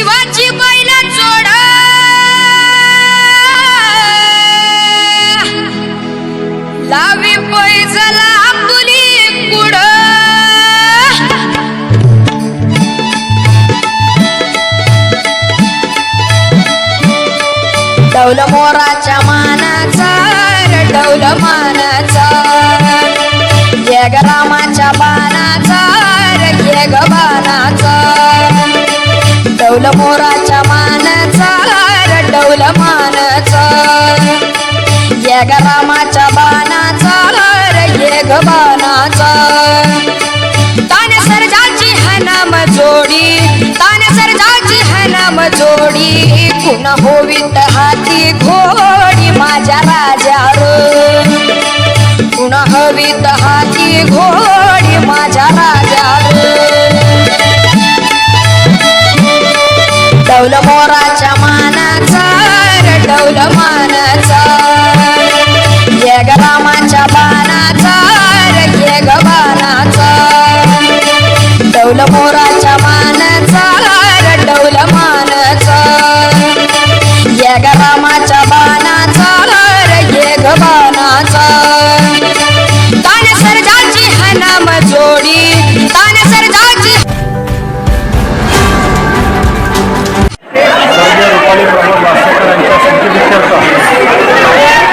शिवाची बैला जोडा. लावी पैजला आपली कुड. मोराच्या मानाचा रडवल मानाचा. जगरामाच्या पानाचा रे डौल मोराच्या मानाचा रे डौल मानाचा. ये ग रामाच्या बाणाचा रे ये ग बाणाचा. तान सरजाची हनम जोडी तान सरजाची हनम जोडी कुण होवीत हाती घोडी माझ्या राजा कुण हवीत हाती घोडी मोराच्या मानाचा रडवलं डौल मानाचा. ये ग रामाच्या बाणाचा रे ये ग बाणाचा. तान सर्जाची हनम जोडी तान सर्जाची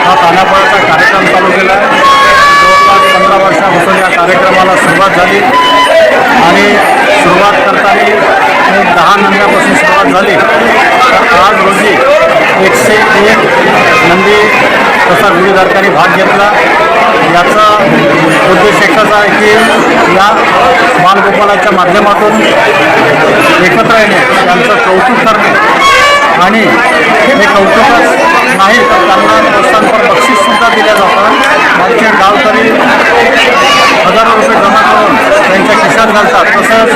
हा कार्यक्रम चालू केला आहे. जवळपास पंधरा वर्षापासून या कार्यक्रमाला सुरुवात झाली. आणि सुरुवात करताना दहा नंद्यापासून सुरुवात झाली. तर आज रोजी एकशे एक नंदी तसा विविधार्थांनी भाग घेतला. याचा उद्देश एकच आहे की या बालगोपालाच्या माध्यमातून एकत्र येणे त्यांचं कौतुक करणे. आणि हे कौतुकच नाही तर त्यांना प्रोत्साहनपर बक्षीससुद्धा दिल्या जातात. आमचे गावकरी त्यांच्या खिशात घालतात तसंच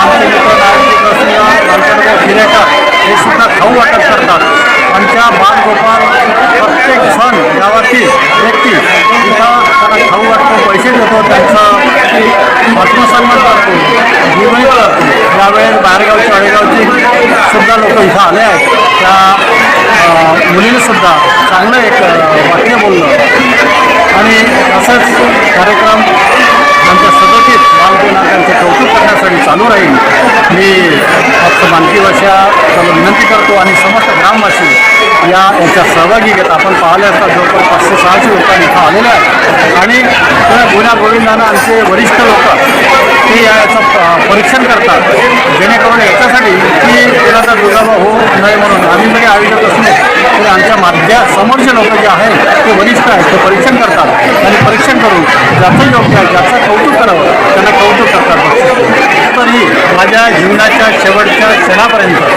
आमचे मित्र नारायणजी कृष्ण हे सुद्धा खाऊ वाटप करतात. आमच्या बालगोपाल प्रत्येक सण गावातील व्यक्ती इथं त्यांना खाऊ वाटतो पैसे देतो. त्यांचं आत्मसन्मान करतो. जीवनही करतो. यावेळेस बाहेरगावची अडेगावची सुद्धा लोक इथं आले आहेत. त्या अ, चांगलं एक वाक्य बोललं. आणि असंच कार्यक्रम आमच्या सदतीत त्यांचं कौतुक करण्यासाठी चालू राहील. मी फक्त मानकी त्याला विनंती करतो आणि समस्त ग्रामवासी या याच्यात सहभागी घेत आपण पाहिले असता जवळपास पाचशे सहाशे लोकांनी इथं आलेले आहेत. आणि त्या गुन्हा गोविंदांना आमचे वरिष्ठ लोक ते याचं प- परीक्षण करतात. जेणेकरून याच्यासाठी की त्याचा दुर्गाभा होऊ नये म्हणून. आम्ही जरी आयोजक असलो तरी आमच्या माध्या समोरचे लोक जे आहेत ते वरिष्ठ आहेत ते परीक्षण करतात आणि परीक्षण करून ज्याचं योग्य आहे ज्याचं कौतुक करावं त्यांना कौतुक करतात. तरी माझ्या जीवनाच्या शेवटच्या क्षणापर्यंत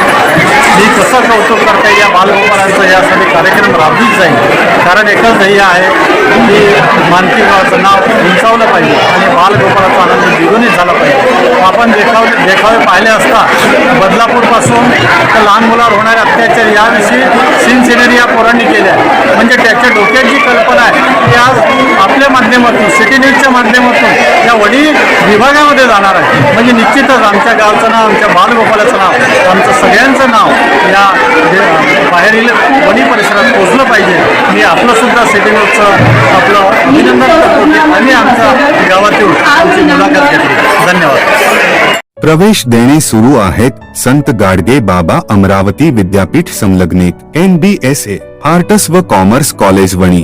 मी कसं कौतुक करता येईल या बालगोपालांचं यासाठी कार्यक्रम राबवीत जाईल कारण एकच ध्येय आहे की मानकी गावाचं नाव उंचावलं पाहिजे आणि बालगोपाळाचा आनंद द्विगुणित झाला पाहिजे आपण देखावे देखावे पाहिले असता बदलापूरपासून तर लहान मुलावर होणारे अत्याचार याविषयी सीन सिनेरी या पोरांनी केल्या आहे. म्हणजे त्याच्या डोक्यात जी कल्पना आहे ती आज माध्यमातून सिटी न्यूजच्या माध्यमातून या वडी विभागामध्ये जाणार आहे. म्हणजे निश्चितच आमच्या गावचं नाव आमच्या बालगोपालाचं नाव आमचं सगळ्यांचं नाव या बाहेरील वणी परिसरात पोचलं पाहिजे. मी आपलं सुद्धा सिटी न्यूजचं आपलं अभिनंदन करतो आणि आमच्या गावातील आमची मुलाखत घेतली. धन्यवाद. प्रवेश देणे सुरू आहेत संत गाडगे बाबा अमरावती विद्यापीठ संलग्नित N B S A arts व कॉमर्स कॉलेज वणी.